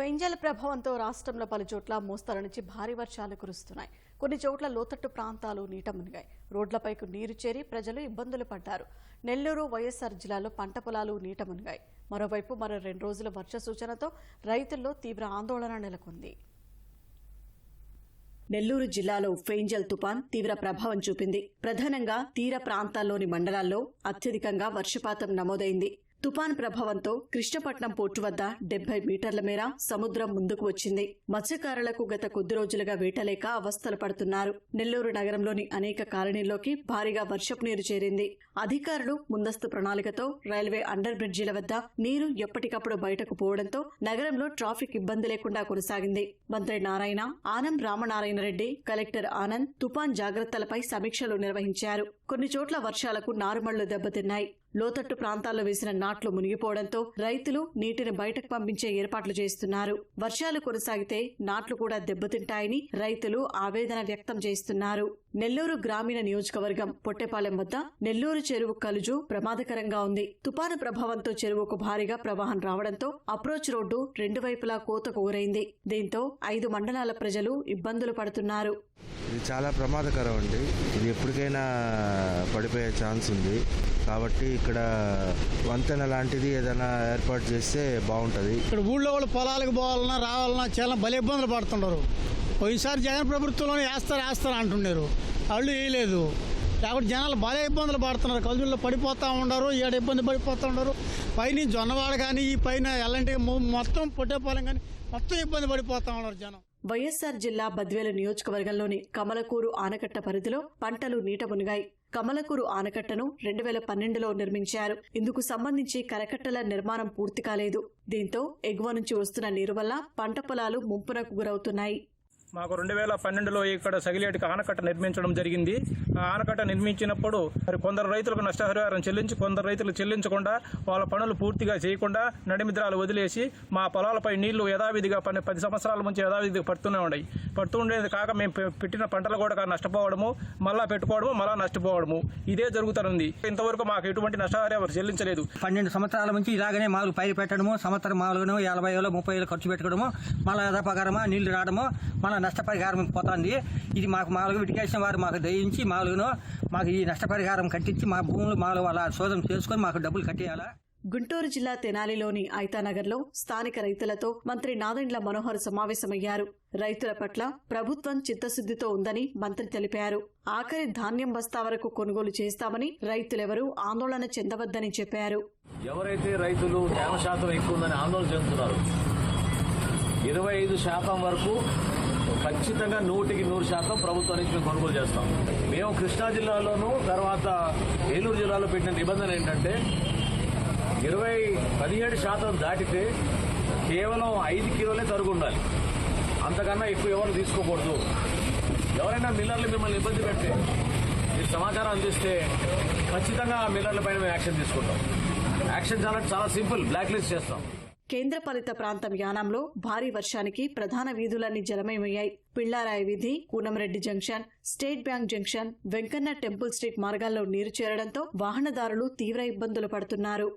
Fengal ప్రభావంతో రాష్ట్రంలో పలు చోట్ల మోస్తరు నుంచి భారీ వర్షాలు కురుస్తున్నాయి. కొన్ని చోట్ల లోతట్టు ప్రాంతాలు నీట మునిగాయి. రోడ్లపైకి నీరు చేరి ప్రజలు ఇబ్బందులు పడ్డారు. నెల్లూరు వైఎస్ఆర్ జిల్లాలో పంట పొలాలు నీట మునిగాయి. మరోవైపు మరో రెండు రోజుల వర్ష సూచనతో రైతుల్లో తీవ్ర ఆందోళన నెలకొంది. నెల్లూరు జిల్లాలో ఫెయింజల్ తుపాన్ తీవ్ర ప్రభావం చూపింది. ప్రధానంగా తీర ప్రాంతాల్లోని మండలాల్లో అత్యధికంగా వర్షపాతం నమోదైంది. తుపాన్ ప్రభావంతో కృష్ణపట్నం పోర్టు వద్ద డెబ్బై మీటర్ల మేర సముద్రం ముందుకు వచ్చింది. మత్స్యకారులకు గత కొద్ది రోజులుగా వేటలేక అవస్థలు పడుతున్నారు. నెల్లూరు నగరంలోని అనేక కాలనీల్లోకి భారీగా వర్షపు నీరు చేరింది. అధికారులు ముందస్తు ప్రణాళికతో రైల్వే అండర్ బ్రిడ్జిల వద్ద నీరు ఎప్పటికప్పుడు బయటకు పోవడంతో నగరంలో ట్రాఫిక్ ఇబ్బంది లేకుండా కొనసాగింది. మంత్రి నారాయణ ఆనం రామనారాయణ రెడ్డి కలెక్టర్ ఆనంద్ తుపాన్ జాగ్రత్తలపై సమీక్షలు నిర్వహించారు. కొన్ని చోట్ల వర్షాలకు నారుమళ్ళు దెబ్బతిన్నాయి. లోతట్టు ప్రాంతాల్లో వేసిన నాట్లు మునిగిపోవడంతో రైతులు నీటిని బయటకు పంపించే ఏర్పాట్లు చేస్తున్నారు. వర్షాలు కొనసాగితే నాట్లు కూడా దెబ్బతింటాయని రైతులు ఆవేదన వ్యక్తం చేస్తున్నారు. నెల్లూరు గ్రామీణ నియోజకవర్గం పొట్టెపాలెం వద్ద నెల్లూరు చెరువు కలుజు ప్రమాదకరంగా ఉంది. తుపాను ప్రభావంతో చెరువుకు భారీగా ప్రవాహం రావడంతో అప్రోచ్ రోడ్డు రెండు వైపులా కోతకు ఊరైంది దీంతో ఐదు మండలాల ప్రజలు ఇబ్బందులు పడుతున్నారు. ఇది చాలా ప్రమాదకరం అండి. ఇది ఎప్పటికైనా పడిపోయే ఛాన్స్ ఉంది. కాబట్టి ఇక్కడ వంతెన లాంటిది ఏదైనా ఏర్పాటు చేస్తే బాగుంటుంది. ఇక్కడ ఊళ్ళో వాళ్ళు పొలాలకు పోవాలన్నా రావాలన్నా చాలా భలే ఇబ్బందులు పడుతున్నారు పోయినసారి జగన్ ప్రభుత్వంలో వేస్తారు వేస్తారు అంటున్నారు. వాళ్ళు వేయలేదు. కాబట్టి జనాలు భలే ఇబ్బందులు పడుతున్నారు. కలుజుల్లో పడిపోతూ ఉండరు ఏడ ఇబ్బంది పడిపోతూ ఉండరు పైన జొన్నవాడ కానీ ఈ పైన ఎలాంటి మొత్తం పొట్టేపాలెం కానీ మొత్తం ఇబ్బంది పడిపోతూ ఉన్నారు జనం. వైఎస్సార్ జిల్లా బద్వేలు నియోజకవర్గంలోని కమలకూరు ఆనకట్ట పరిధిలో పంటలు నీట మునిగాయి. కమలకూరు ఆనకట్టను రెండు వేల పన్నెండులో నిర్మించారు. ఇందుకు సంబంధించి కరకట్టల నిర్మాణం పూర్తి కాలేదు. దీంతో ఎగువ నుంచి వస్తున్న నీరు వల్ల పంట పొలాలు ముంపునకు గురవుతున్నాయి. మాకు రెండు వేల పన్నెండులో ఇక్కడ సగిలేటికి ఆనకట్ట నిర్మించడం జరిగింది. ఆ ఆనకట్ట నిర్మించినప్పుడు మరి కొందరు రైతులకు నష్టపరిహారం చెల్లించి కొందరు రైతులు చెల్లించకుండా వాళ్ళ పనులు పూర్తిగా చేయకుండా నడిమిద్రాలు వదిలేసి మా పొలాలపై నీళ్ళు యథావిధిగా పని పది సంవత్సరాల నుంచి యథావిధిగా పడుతూనే ఉన్నాయి. పడుతుండేది కాక మేము పెట్టిన పంటలు కూడా నష్టపోవడము మళ్ళా పెట్టుకోవడము మళ్ళా నష్టపోవడము. ఇదే జరుగుతుంది ఇంతవరకు మాకు ఎటువంటి నష్టపరిహారం చెల్లించలేదు. పన్నెండు సంవత్సరాల నుంచి ఇలాగనే మాకు పైరు పెట్టడము సంవత్సరం మాలుగును యాభై వేలు ముప్పై వేలు ఖర్చు పెట్టుకోవడము మళ్ళీ యథాపకారమా నీళ్ళు రావడము మళ్ళీ నష్టపరిహారం పోతుంది. ఇది మాకు మామూలుగా విటికేసిన వారు మాకు దయించి మామూలుగాను మాకు ఈ నష్టపరిహారం కట్టించి మా భూములు మామూలు అలా శోధన చేసుకొని మాకు డబ్బులు కట్టేయాలా? గుంటూరు జిల్లా తెనాలిలోని ఐతానగర్లో స్థానిక రైతులతో మంత్రి నాదెండ్ల మనోహర్ సమావేశమయ్యారు. రైతుల పట్ల ప్రభుత్వం చిత్తశుద్దితో ఉందని మంత్రి తెలిపారు. ఆఖరి ధాన్యం బస్తా వరకు కొనుగోలు చేస్తామని రైతులెవరూ ఆందోళన చెందవద్దని చెప్పారు. ఎవరైతే రైతులు తేమ శాతం ఎక్కువ ఉందని ఆందోళన చెందుతున్నారు? ఇరవై ఐదు శాతం వరకు ఖచ్చితంగా నూటికి నూరు శాతం ప్రభుత్వం నుంచి మేము కొనుగోలు చేస్తాం. మేము కృష్ణా జిల్లాలోనూ తర్వాత ఏలూరు జిల్లాలో పెట్టిన నిబంధన ఏంటంటే ఇరవై పదిహేడు శాతం దాటితే కేవలం ఐదు కిలోలే తరుగు ఉండాలి. అంతకన్నా ఎక్కువ ఎవరు తీసుకోకూడదు. ఎవరైనా మిల్లర్లు మిమ్మల్ని ఇబ్బంది పెడితే మీరు సమాచారం అందిస్తే ఖచ్చితంగా ఆ మిల్లర్ల పైన మేము యాక్షన్ తీసుకుంటాం. యాక్షన్ చాలా చాలా సింపుల్ బ్లాక్ లిస్ట్ చేస్తాం. కేంద్రపాలిత ప్రాంతం యానాంలో భారీ వర్షానికి ప్రధాన వీధులన్నీ జలమయమయ్యాయి. పిళ్ళారాయ వీధి Koonamreddy junction state bank junction Venkanna temple street మార్గాల్లో నీరు చేరడంతో వాహనదారులు తీవ్ర ఇబ్బందులు పడుతున్నారు.